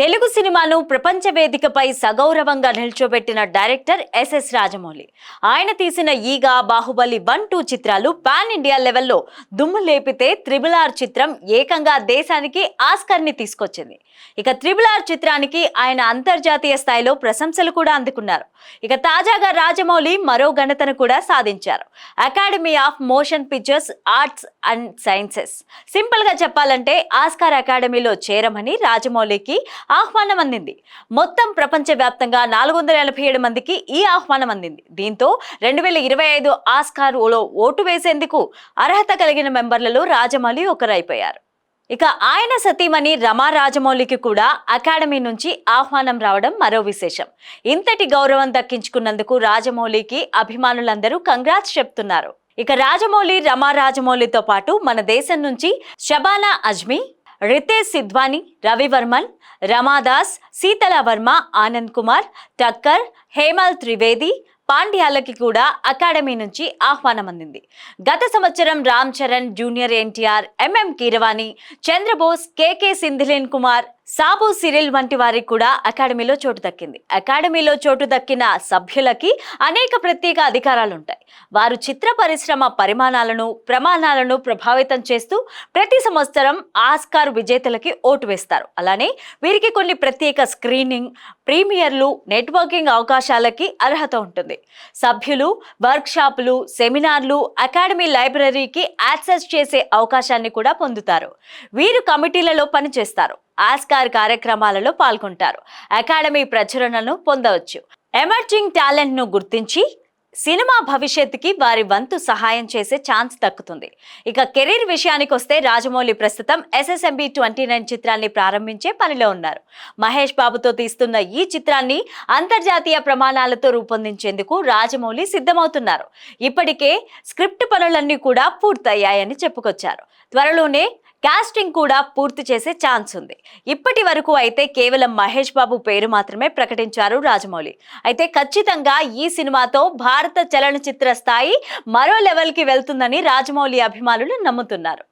తెలుగు సినిమాను ప్రపంచ వేదికపై సగౌరవంగా నిల్చోబెట్టిన డైరెక్టర్ ఎస్ఎస్ రాజమౌళి. ఆయన తీసిన ఈగ బాహుబలి వన్ టూ చిత్రాలు పాన్ ఇండియా లెవెల్లో దుమ్ము లేపితే త్రిబుల్ ఆర్ చిత్రం ఏకంగా దేశానికి ఆస్కర్ని తీసుకొచ్చింది. ఇక త్రిబుల్ ఆర్ చిత్రానికి ఆయన అంతర్జాతీయ స్థాయిలో ప్రశంసలు కూడా అందుకున్నారు. ఇక తాజాగా రాజమౌళి మరో ఘనతను కూడా సాధించారు. Academy of Motion Pictures Arts and Sciences. సింపుల్గా చెప్పాలంటే ఆస్కార్ అకాడమీలో చేరమని రాజమౌళికి ఆహ్వానం అందింది. మొత్తం ప్రపంచవ్యాప్తంగా నాలుగు వందల ఎనభై ఏడు మందికి ఈ ఆహ్వానం అందింది. దీంతో రెండు వేల ఇరవై ఐదు ఆస్కార్లో ఓటు వేసేందుకు అర్హత కలిగిన మెంబర్లలో రాజమౌళి ఒకరైపోయారు. ఇక ఆయన సతీమణి రమా రాజమౌళికి కూడా అకాడమీ నుంచి ఆహ్వానం రావడం మరో విశేషం. ఇంతటి గౌరవం దక్కించుకున్నందుకు రాజమౌళికి అభిమానులందరూ కంగ్రాట్స్ చెప్తున్నారు. ఇక రాజమౌళి రమా రాజమౌళితో పాటు మన దేశం నుంచి షబానా అజ్మీ రితేష్ సిద్వాని రవివర్మన్ రమాదాస్ శీతల వర్మ ఆనంద్ కుమార్ టక్కర్ హేమల్ త్రివేది పాండ్యాలకి కూడా అకాడమీ నుంచి ఆహ్వానం అందింది. గత సంవత్సరం Ram Charan junior NTR M M Keeravani Chandrabose K K Senthil Kumar Sabu Cyril వంటి వారికి కూడా అకాడమీలో చోటు దక్కింది. అకాడమీలో చోటు దక్కిన సభ్యులకి అనేక ప్రత్యేక అధికారాలు ఉంటాయి వారు చిత్ర పరిశ్రమ పరిమాణాలను ప్రమాణాలను ప్రభావితం చేస్తూ ప్రతి సంవత్సరం ఆస్కార్ విజేతలకి ఓటు వేస్తారు. అలానే వీరికి కొన్ని ప్రత్యేక స్క్రీనింగ్ ప్రీమియర్లు నెట్వర్కింగ్ అవకాశాలకి అర్హత ఉంటుంది. సభ్యులు వర్క్షాపులు సెమినార్లు అకాడమీ లైబ్రరీకి యాక్సెస్ చేసే అవకాశాన్ని కూడా పొందుతారు. వీరు కమిటీలలో పనిచేస్తారు ఆస్కార్ కార్యక్రమాలలో పాల్గొంటారు అకాడమీ ప్రచురణను పొందవచ్చు. ఎమర్జింగ్ టాలెంట్ను గుర్తించి సినిమా భవిష్యత్తుకి వారి వంతు సహాయం చేసే ఛాన్స్ దక్కుతుంది. ఇక కెరీర్ విషయానికి వస్తే రాజమౌళి ప్రస్తుతం ఎస్ఎస్ఎంబి ట్వంటీ నైన్ చిత్రాన్ని ప్రారంభించే పనిలో ఉన్నారు. మహేష్ బాబుతో తీస్తున్న ఈ చిత్రాన్ని అంతర్జాతీయ ప్రమాణాలతో రూపొందించేందుకు రాజమౌళి సిద్ధమవుతున్నారు. ఇప్పటికే స్క్రిప్ట్ పనులన్నీ కూడా పూర్తయ్యాయని చెప్పుకొచ్చారు. త్వరలోనే కాస్టింగ్ కూడా పూర్తి చేసే ఛాన్స్ ఉంది. ఇప్పటి వరకు అయితే కేవలం మహేష్ బాబు పేరు మాత్రమే ప్రకటించారు రాజమౌళి. అయితే ఖచ్చితంగా ఈ సినిమాతో భారత చలనచిత్ర స్థాయి మరో లెవెల్కి వెళ్తుందని రాజమౌళి అభిమానులు నమ్ముతున్నారు.